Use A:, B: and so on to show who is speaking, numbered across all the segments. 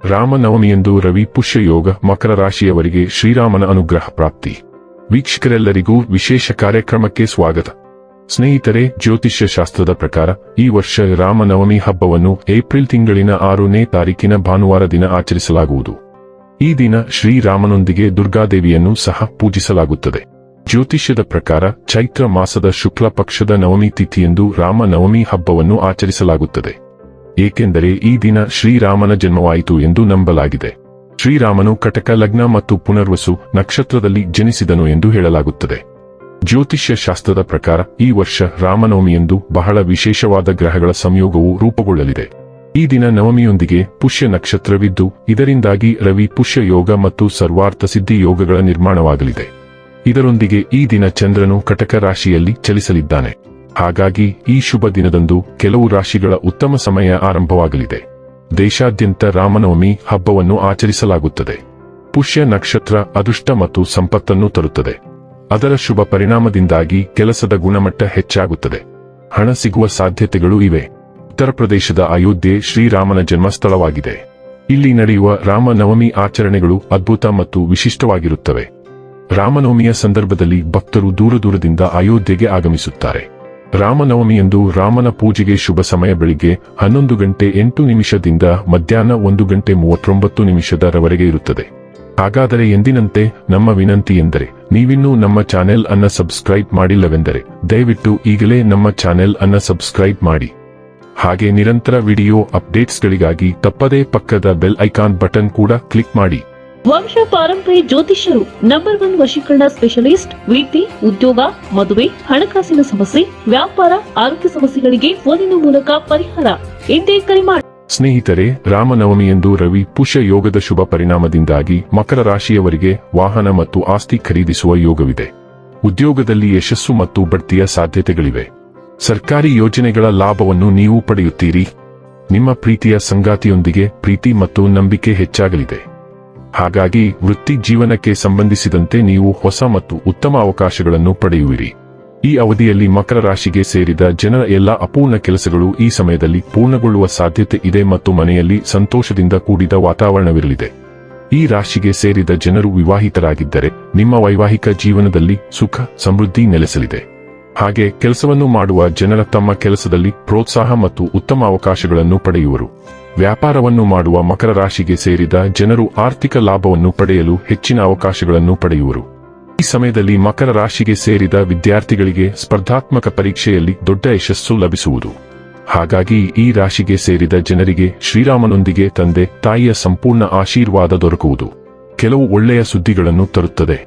A: ರಾಮನವಮಿಯಂದು ರವಿ ಪುಷ್ಯಯೋಗ ಮಕರ ರಾಶಿಯವರಿಗೆ ಶ್ರೀರಾಮನ ಅನುಗ್ರಹ ಪ್ರಾಪ್ತಿ. ವೀಕ್ಷಕರೆಲ್ಲರಿಗೂ ವಿಶೇಷ ಕಾರ್ಯಕ್ರಮಕ್ಕೆ ಸ್ವಾಗತ. ಸ್ನೇಹಿತರೆ ಜ್ಯೋತಿಷ್ಯ ಶಾಸ್ತ್ರದ ಪ್ರಕಾರ ಈ ವರ್ಷ ರಾಮನವಮಿ ಹಬ್ಬವನ್ನು ಏಪ್ರಿಲ್ ತಿಂಗಳಿನ ಆರನೇ ತಾರೀಕಿನ ಭಾನುವಾರ ದಿನ ಆಚರಿಸಲಾಗುವುದು. ಈ ದಿನ ಶ್ರೀರಾಮನೊಂದಿಗೆ ದುರ್ಗಾದೇವಿಯನ್ನು ಸಹ ಪೂಜಿಸಲಾಗುತ್ತದೆ. ಜ್ಯೋತಿಷ್ಯದ ಪ್ರಕಾರ ಚೈತ್ರ ಮಾಸದ ಶುಕ್ಲ ಪಕ್ಷದ ನವಮಿ ತಿಥಿಯಂದು ರಾಮನವಮಿ ಹಬ್ಬವನ್ನು ಆಚರಿಸಲಾಗುತ್ತದೆ. ಏಕೆಂದರೆ ಈ ದಿನ ಶ್ರೀರಾಮನ ಜನ್ಮವಾಯಿತು ಎಂದು ನಂಬಲಾಗಿದೆ. ಶ್ರೀರಾಮನು ಕಟಕ ಲಗ್ನ ಮತ್ತು ಪುನರ್ವಸು ನಕ್ಷತ್ರದಲ್ಲಿ ಜನಿಸಿದನು ಎಂದು ಹೇಳಲಾಗುತ್ತದೆ. ಜ್ಯೋತಿಷ್ಯ ಶಾಸ್ತ್ರದ ಪ್ರಕಾರ ಈ ವರ್ಷ ರಾಮನವಮಿಯಂದು ಬಹಳ ವಿಶೇಷವಾದ ಗ್ರಹಗಳ ಸಂಯೋಗವು ರೂಪುಗೊಳ್ಳಲಿದೆ. ಈ ದಿನ ನವಮಿಯೊಂದಿಗೆ ಪುಷ್ಯ ನಕ್ಷತ್ರವಿದ್ದು, ಇದರಿಂದಾಗಿ ರವಿ ಪುಷ್ಯ ಯೋಗ ಮತ್ತು ಸರ್ವಾರ್ಥ ಸಿದ್ಧಿ ಯೋಗಗಳ ನಿರ್ಮಾಣವಾಗಲಿದೆ. ಇದರೊಂದಿಗೆ ಈ ದಿನ ಚಂದ್ರನು ಕಟಕ ರಾಶಿಯಲ್ಲಿ ಚಲಿಸಲಿದ್ದಾನೆ. ಹಾಗಾಗಿ ಈ ಶುಭ ದಿನದಂದು ಕೆಲವು ರಾಶಿಗಳ ಉತ್ತಮ ಸಮಯ ಆರಂಭವಾಗಲಿದೆ. ದೇಶಾದ್ಯಂತ ರಾಮನವಮಿ ಹಬ್ಬವನ್ನು ಆಚರಿಸಲಾಗುತ್ತದೆ. ಪುಷ್ಯ ನಕ್ಷತ್ರ ಅದೃಷ್ಟ ಮತ್ತು ಸಂಪತ್ತನ್ನು ತರುತ್ತದೆ. ಅದರ ಶುಭ ಪರಿಣಾಮದಿಂದಾಗಿ ಕೆಲಸದ ಗುಣಮಟ್ಟ ಹೆಚ್ಚಾಗುತ್ತದೆ. ಹಣ ಸಿಗುವ ಸಾಧ್ಯತೆಗಳು ಇವೆ. ಉತ್ತರ ಪ್ರದೇಶದ ಅಯೋಧ್ಯೆ ಶ್ರೀರಾಮನ ಜನ್ಮಸ್ಥಳವಾಗಿದೆ. ಇಲ್ಲಿ ನಡೆಯುವ ರಾಮನವಮಿ ಆಚರಣೆಗಳು ಅದ್ಭುತ ಮತ್ತು ವಿಶಿಷ್ಟವಾಗಿರುತ್ತವೆ. ರಾಮನವಮಿಯ ಸಂದರ್ಭದಲ್ಲಿ ಭಕ್ತರು ದೂರ ದೂರದಿಂದ ಅಯೋಧ್ಯೆಗೆ ಆಗಮಿಸುತ್ತಾರೆ. ರಾಮನವಮಿಯಂದು ರಾಮನ ಪೂಜೆಗೆ ಶುಭ ಸಮಯ ಬೆಳಿಗ್ಗೆ ಹನ್ನೊಂದು ಗಂಟೆ ಎಂಟು ನಿಮಿಷದಿಂದ ಮಧ್ಯಾಹ್ನ ಒಂದು ಗಂಟೆ ಮೂವತ್ತೊಂಬತ್ತು ನಿಮಿಷದವರೆಗೆ ಇರುತ್ತದೆ. ಹಾಗಾದರೆ ಎಂದಿನಂತೆ ನಮ್ಮ ವಿನಂತಿ ಎಂದರೆ, ನೀವಿನ್ನೂ ನಮ್ಮ ಚಾನೆಲ್ ಅನ್ನ ಸಬ್ಸ್ಕ್ರೈಬ್ ಮಾಡಿಲ್ಲವೆಂದರೆ, ದಯವಿಟ್ಟು ಈಗಲೇ ನಮ್ಮ ಚಾನೆಲ್ ಅನ್ನ ಸಬ್ಸ್ಕ್ರೈಬ್ ಮಾಡಿ. ಹಾಗೆ ನಿರಂತರ ವಿಡಿಯೋ ಅಪ್ಡೇಟ್ಸ್ಗಳಿಗಾಗಿ ತಪ್ಪದೇ ಪಕ್ಕದ ಬೆಲ್ ಐಕಾನ್ ಬಟನ್ ಕೂಡ ಕ್ಲಿಕ್ ಮಾಡಿ.
B: ವಂಶ ಪಾರಂಪರ್ಯ ಜ್ಯೋತಿಷ್ಯರು ನಂಬರ್ ಒನ್ ವಶೀಕರಣ ಸ್ಪೆಷಲಿಸ್ಟ್ ವೃತ್ತಿ ಉದ್ಯೋಗ, ಮದುವೆ, ಹಣಕಾಸಿನ ಸಮಸ್ಯೆ, ವ್ಯಾಪಾರ, ಆರೋಗ್ಯ ಸಮಸ್ಯೆಗಳಿಗೆ ಫೋನಿನ ಮೂಲಕ ಪರಿಹಾರ. ಎಂದೇ ಕರೆ ಮಾಡಿ
A: ಸ್ನೇಹಿತರೆ ರಾಮನವಮಿಯಂದು ರವಿ ಪುಷ್ಯ ಯೋಗದ ಶುಭ ಪರಿಣಾಮದಿಂದಾಗಿ ಮಕರ ರಾಶಿಯವರಿಗೆ ವಾಹನ ಮತ್ತು ಆಸ್ತಿ ಖರೀದಿಸುವ ಯೋಗವಿದೆ. ಉದ್ಯೋಗದಲ್ಲಿ ಯಶಸ್ಸು ಮತ್ತು ಬಡ್ತಿಯ ಸಾಧ್ಯತೆಗಳಿವೆ. ಸರ್ಕಾರಿ ಯೋಜನೆಗಳ ಲಾಭವನ್ನು ನೀವು ಪಡೆಯುತ್ತೀರಿ. ನಿಮ್ಮ ಪ್ರೀತಿಯ ಸಂಗಾತಿಯೊಂದಿಗೆ ಪ್ರೀತಿ ಮತ್ತು ನಂಬಿಕೆ ಹೆಚ್ಚಾಗಲಿದೆ. ಹಾಗಾಗಿ ವೃತ್ತಿ ಜೀವನಕ್ಕೆ ಸಂಬಂಧಿಸಿದಂತೆ ನೀವು ಹೊಸ ಮತ್ತು ಉತ್ತಮ ಅವಕಾಶಗಳನ್ನು ಪಡೆಯುವಿರಿ. ಈ ಅವಧಿಯಲ್ಲಿ ಮಕರ ರಾಶಿಗೆ ಸೇರಿದ ಜನರ ಎಲ್ಲ ಅಪೂರ್ಣ ಕೆಲಸಗಳು ಈ ಸಮಯದಲ್ಲಿ ಪೂರ್ಣಗೊಳ್ಳುವ ಸಾಧ್ಯತೆ ಇದೆ ಮತ್ತು ಮನೆಯಲ್ಲಿ ಸಂತೋಷದಿಂದ ಕೂಡಿದ ವಾತಾವರಣವಿರಲಿದೆ. ಈ ರಾಶಿಗೆ ಸೇರಿದ ಜನರು ವಿವಾಹಿತರಾಗಿದ್ದರೆ ನಿಮ್ಮ ವೈವಾಹಿಕ ಜೀವನದಲ್ಲಿ ಸುಖ, ಸಮೃದ್ಧಿ ನೆಲೆಸಲಿದೆ. ಹಾಗೆ ಕೆಲಸವನ್ನು ಮಾಡುವ ಜನರ ತಮ್ಮ ಕೆಲಸದಲ್ಲಿ ಪ್ರೋತ್ಸಾಹ ಮತ್ತು ಉತ್ತಮ ಅವಕಾಶಗಳನ್ನು ಪಡೆಯುವರು. ವ್ಯಾಪಾರವನ್ನು ಮಾಡುವ ಮಕರ ರಾಶಿಗೆ ಸೇರಿದ ಜನರು ಆರ್ಥಿಕ ಲಾಭವನ್ನು ಪಡೆಯಲು ಹೆಚ್ಚಿನ ಅವಕಾಶಗಳನ್ನು ಪಡೆಯುವರು. ಈ ಸಮಯದಲ್ಲಿ ಮಕರ ರಾಶಿಗೆ ಸೇರಿದ ವಿದ್ಯಾರ್ಥಿಗಳಿಗೆ ಸ್ಪರ್ಧಾತ್ಮಕ ಪರೀಕ್ಷೆಯಲ್ಲಿ ದೊಡ್ಡ ಯಶಸ್ಸು ಲಭಿಸುವುದು. ಹಾಗಾಗಿ ಈ ರಾಶಿಗೆ ಸೇರಿದ ಜನರಿಗೆ ಶ್ರೀರಾಮನೊಂದಿಗೆ ತಂದೆ, ತಾಯಿಯ ಸಂಪೂರ್ಣ ಆಶೀರ್ವಾದ ದೊರಕುವುದು. ಕೆಲವು ಒಳ್ಳೆಯ ಸುದ್ದಿಗಳನ್ನು ತರುತ್ತದೆ.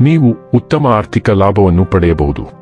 A: ನೀವು ಉತ್ತಮ ಆರ್ಥಿಕ ಲಾಭವನ್ನು ಪಡೆಯಬಹುದು.